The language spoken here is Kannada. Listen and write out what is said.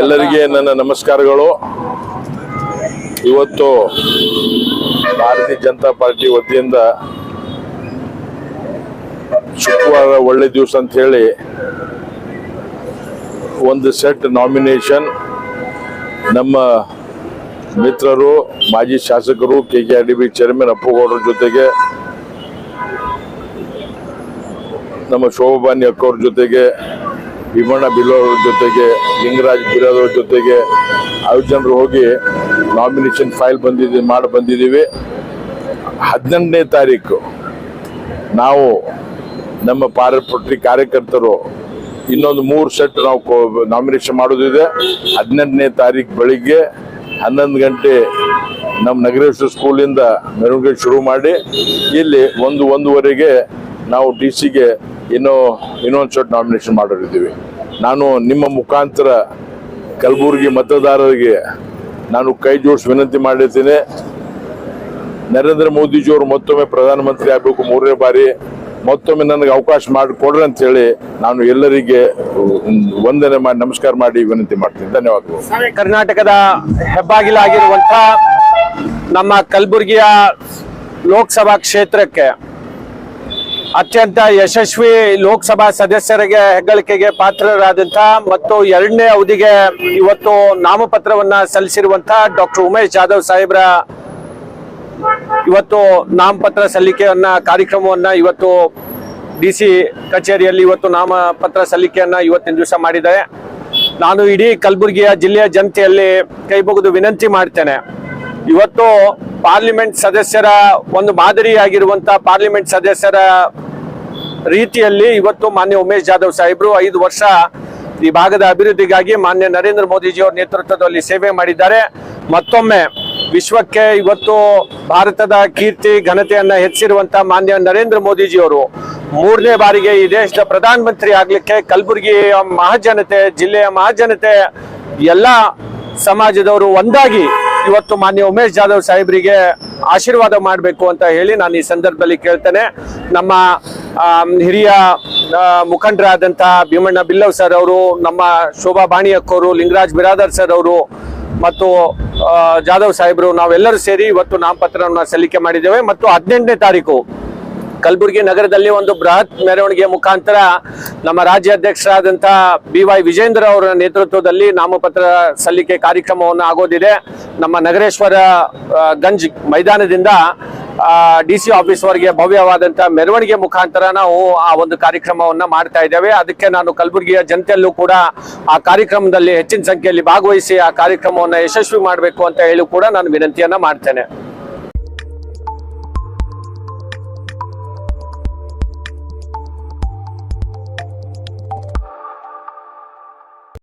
ಎಲ್ಲರಿಗೆ ನನ್ನ ನಮಸ್ಕಾರಗಳು. ಇವತ್ತು ಭಾರತೀಯ ಜನತಾ ಪಾರ್ಟಿ ವತಿಯಿಂದ ಶುಕ್ರವಾರ ಒಳ್ಳೆ ದಿವಸ ಅಂತ ಹೇಳಿ ಒಂದು ಸೆಟ್ ನಾಮಿನೇಷನ್ ನಮ್ಮ ಮಿತ್ರರು, ಮಾಜಿ ಶಾಸಕರು K K R D B chairman ಅಪ್ಪುಗೌಡರ ಜೊತೆಗೆ ನಮ್ಮ ಶೋಭಾನಿ ಅಕ್ಕವ್ರ ಜೊತೆಗೆ ಭೀಮಣ್ಣ ಬಿಲ್ಲೋರ ಜೊತೆಗೆ ಲಿಂಗರಾಜ್ ಬಿರೋರ ಜೊತೆಗೆ ಐದು ಜನರು ಹೋಗಿ ನಾಮಿನೇಷನ್ ಫೈಲ್ ಬಂದಿದ್ದೀವಿ ಮಾಡಿ ಬಂದಿದ್ದೀವಿ. ಹದಿನೆಂಟನೇ ತಾರೀಕು ನಾವು ನಮ್ಮ ಪಾರ್ಟಿ ಕಾರ್ಯಕರ್ತರು ಇನ್ನೊಂದು ಮೂರು ಸೆಟ್ ನಾವು ನಾಮಿನೇಷನ್ ಮಾಡೋದಿದೆ. ಹದಿನೆಂಟನೇ ತಾರೀಕು ಬೆಳಿಗ್ಗೆ ಹನ್ನೊಂದು ಗಂಟೆ ನಮ್ಮ ನಗರೇಶ್ವರ ಸ್ಕೂಲಿಂದ ಮೆರವಣಿಗೆ ಶುರು ಮಾಡಿ, ಇಲ್ಲಿ ಒಂದು, ಒಂದೂವರೆಗೆ ನಾವು ಡಿ ಸಿಗೆ ಇನ್ನೂ ಇನ್ನೊಂದು ಶರ್ಟ್ ನಾಮಿನೇಷನ್ ಮಾಡಿದ್ದೀವಿ ನಾನು ನಿಮ್ಮ ಮುಖಾಂತರ ಕಲಬುರಗಿ ಮತದಾರರಿಗೆ ನಾನು ಕೈ ಜೋಡಿಸಿ ವಿನಂತಿ ಮಾಡಿರ್ತೀನಿ. ನರೇಂದ್ರ ಮೋದಿಜಿಯವರು ಮತ್ತೊಮ್ಮೆ ಪ್ರಧಾನಮಂತ್ರಿ ಆಗಬೇಕು ಮೂರನೇ ಬಾರಿ. ಮತ್ತೊಮ್ಮೆ ನನಗೆ ಅವಕಾಶ ಮಾಡಿಕೊಡ್ರಿ ಅಂತ ಹೇಳಿ ನಾನು ಎಲ್ಲರಿಗೆ ವಂದನೆ ಮಾಡಿ, ನಮಸ್ಕಾರ ಮಾಡಿ ವಿನಂತಿ ಮಾಡ್ತೀನಿ. ಧನ್ಯವಾದಗಳು. ಕರ್ನಾಟಕದ ಹೆಬ್ಬಾಗಿಲಾಗಿರುವಂತ ನಮ್ಮ ಕಲಬುರಗಿಯ ಲೋಕಸಭಾ ಕ್ಷೇತ್ರಕ್ಕೆ ಅತ್ಯಂತ ಯಶಸ್ವಿ ಲೋಕಸಭಾ ಸದಸ್ಯರಿಗೆ ಹೆಗ್ಗಳಿಕೆಗೆ ಪಾತ್ರರಾದಂತ ಮತ್ತು ಎರಡನೇ ಅವಧಿಗೆ ಇವತ್ತು ನಾಮಪತ್ರವನ್ನ ಸಲ್ಲಿಸಿರುವಂತಹ ಡಾಕ್ಟರ್ ಉಮೇಶ್ ಜಾಧವ್ ಸಾಹೇಬ್ರ ಇವತ್ತು ನಾಮಪತ್ರ ಸಲ್ಲಿಕೆಯನ್ನ ಕಾರ್ಯಕ್ರಮವನ್ನ ಇವತ್ತು ಡಿ ಸಿ ಕಚೇರಿಯಲ್ಲಿ ಇವತ್ತು ನಾಮಪತ್ರ ಸಲ್ಲಿಕೆಯನ್ನ ಇವತ್ತಿನ ದಿವಸ ಮಾಡಿದ್ದಾರೆ. ನಾನು ಇಡೀ ಕಲಬುರಗಿಯ ಜಿಲ್ಲೆಯ ಜನತೆಯಲ್ಲಿ ಕೈ ಮುಗಿದು ವಿನಂತಿ ಮಾಡ್ತೇನೆ. ಇವತ್ತು ಪಾರ್ಲಿಮೆಂಟ್ ಸದಸ್ಯರ ಒಂದು ಮಾದರಿಯಾಗಿರುವಂತಹ ಪಾರ್ಲಿಮೆಂಟ್ ಸದಸ್ಯರ ರೀತಿಯಲ್ಲಿ ಇವತ್ತು ಮಾನ್ಯ ಉಮೇಶ್ ಜಾಧವ್ ಸಾಹೇಬರು ಐದು ವರ್ಷ ಈ ಭಾಗದ ಅಭಿವೃದ್ಧಿಗಾಗಿ ಮಾನ್ಯ ನರೇಂದ್ರ ಮೋದಿಜಿಯವರ ನೇತೃತ್ವದಲ್ಲಿ ಸೇವೆ ಮಾಡಿದ್ದಾರೆ. ಮತ್ತೊಮ್ಮೆ ವಿಶ್ವಕ್ಕೆ ಇವತ್ತು ಭಾರತದ ಕೀರ್ತಿ, ಘನತೆಯನ್ನ ಹೆಚ್ಚಿರುವಂತಹ ಮಾನ್ಯ ನರೇಂದ್ರ ಮೋದಿಜಿಯವರು ಮೂರನೇ ಬಾರಿಗೆ ಈ ದೇಶದ ಪ್ರಧಾನಮಂತ್ರಿ ಆಗ್ಲಿಕ್ಕೆ ಕಲಬುರಗಿಯ ಮಹಾಜನತೆ, ಜಿಲ್ಲೆಯ ಮಹಾಜನತೆ, ಎಲ್ಲ ಸಮಾಜದವರು ಒಂದಾಗಿ ಇವತ್ತು ಮಾನ್ಯ ಉಮೇಶ್ ಜಾಧವ್ ಸಾಹೇಬರಿಗೆ ಆಶೀರ್ವಾದ ಮಾಡಬೇಕು ಅಂತ ಹೇಳಿ ನಾನು ಈ ಸಂದರ್ಭದಲ್ಲಿ ಕೇಳ್ತೇನೆ. ನಮ್ಮ ಹಿರಿಯ ಮುಖಂಡರಾದಂಥ ಭೀಮಣ್ಣ ಬಿಲ್ಲವ್ ಸರ್ ಅವರು, ನಮ್ಮ ಶೋಭಾ ಬಾಣಿಯಕ್ಕವರು ಲಿಂಗರಾಜ್ ಬಿರಾದರ್ ಸರ್ ಅವರು ಮತ್ತು ಜಾಧವ್ ಸಾಹೇಬರು ನಾವೆಲ್ಲರೂ ಸೇರಿ ಇವತ್ತು ನಾಮಪತ್ರವನ್ನು ಸಲ್ಲಿಕೆ ಮಾಡಿದ್ದೇವೆ. ಮತ್ತು ಹದಿನೆಂಟನೇ ತಾರೀಕು ಕಲಬುರಗಿ ನಗರದಲ್ಲಿ ಒಂದು ಬೃಹತ್ ಮೆರವಣಿಗೆ ಮುಖಾಂತರ ನಮ್ಮ ರಾಜ್ಯಾಧ್ಯಕ್ಷರಾದಂಥ ಬಿ ವೈ ವಿಜೇಂದ್ರ ಅವರ ನೇತೃತ್ವದಲ್ಲಿ ನಾಮಪತ್ರ ಸಲ್ಲಿಕೆ ಕಾರ್ಯಕ್ರಮವನ್ನು ಆಗೋದಿದೆ. ನಮ್ಮ ನಗರೇಶ್ವರ ಗಂಜ್ ಮೈದಾನದಿಂದ ಡಿ ಸಿ ಆಫೀಸ್ವರೆಗೆ ಭವ್ಯವಾದಂಥ ಮೆರವಣಿಗೆ ಮುಖಾಂತರ ನಾವು ಆ ಒಂದು ಕಾರ್ಯಕ್ರಮವನ್ನ ಮಾಡ್ತಾ ಇದ್ದೇವೆ. ಅದಕ್ಕೆ ನಾನು ಕಲಬುರಗಿಯ ಜನತೆಯಲ್ಲೂ ಕೂಡ ಆ ಕಾರ್ಯಕ್ರಮದಲ್ಲಿ ಹೆಚ್ಚಿನ ಸಂಖ್ಯೆಯಲ್ಲಿ ಭಾಗವಹಿಸಿ ಆ ಕಾರ್ಯಕ್ರಮವನ್ನು ಯಶಸ್ವಿ ಮಾಡಬೇಕು ಅಂತ ಹೇಳಿ ಕೂಡ ನಾನು ವಿನಂತಿಯನ್ನು ಮಾಡ್ತೇನೆ.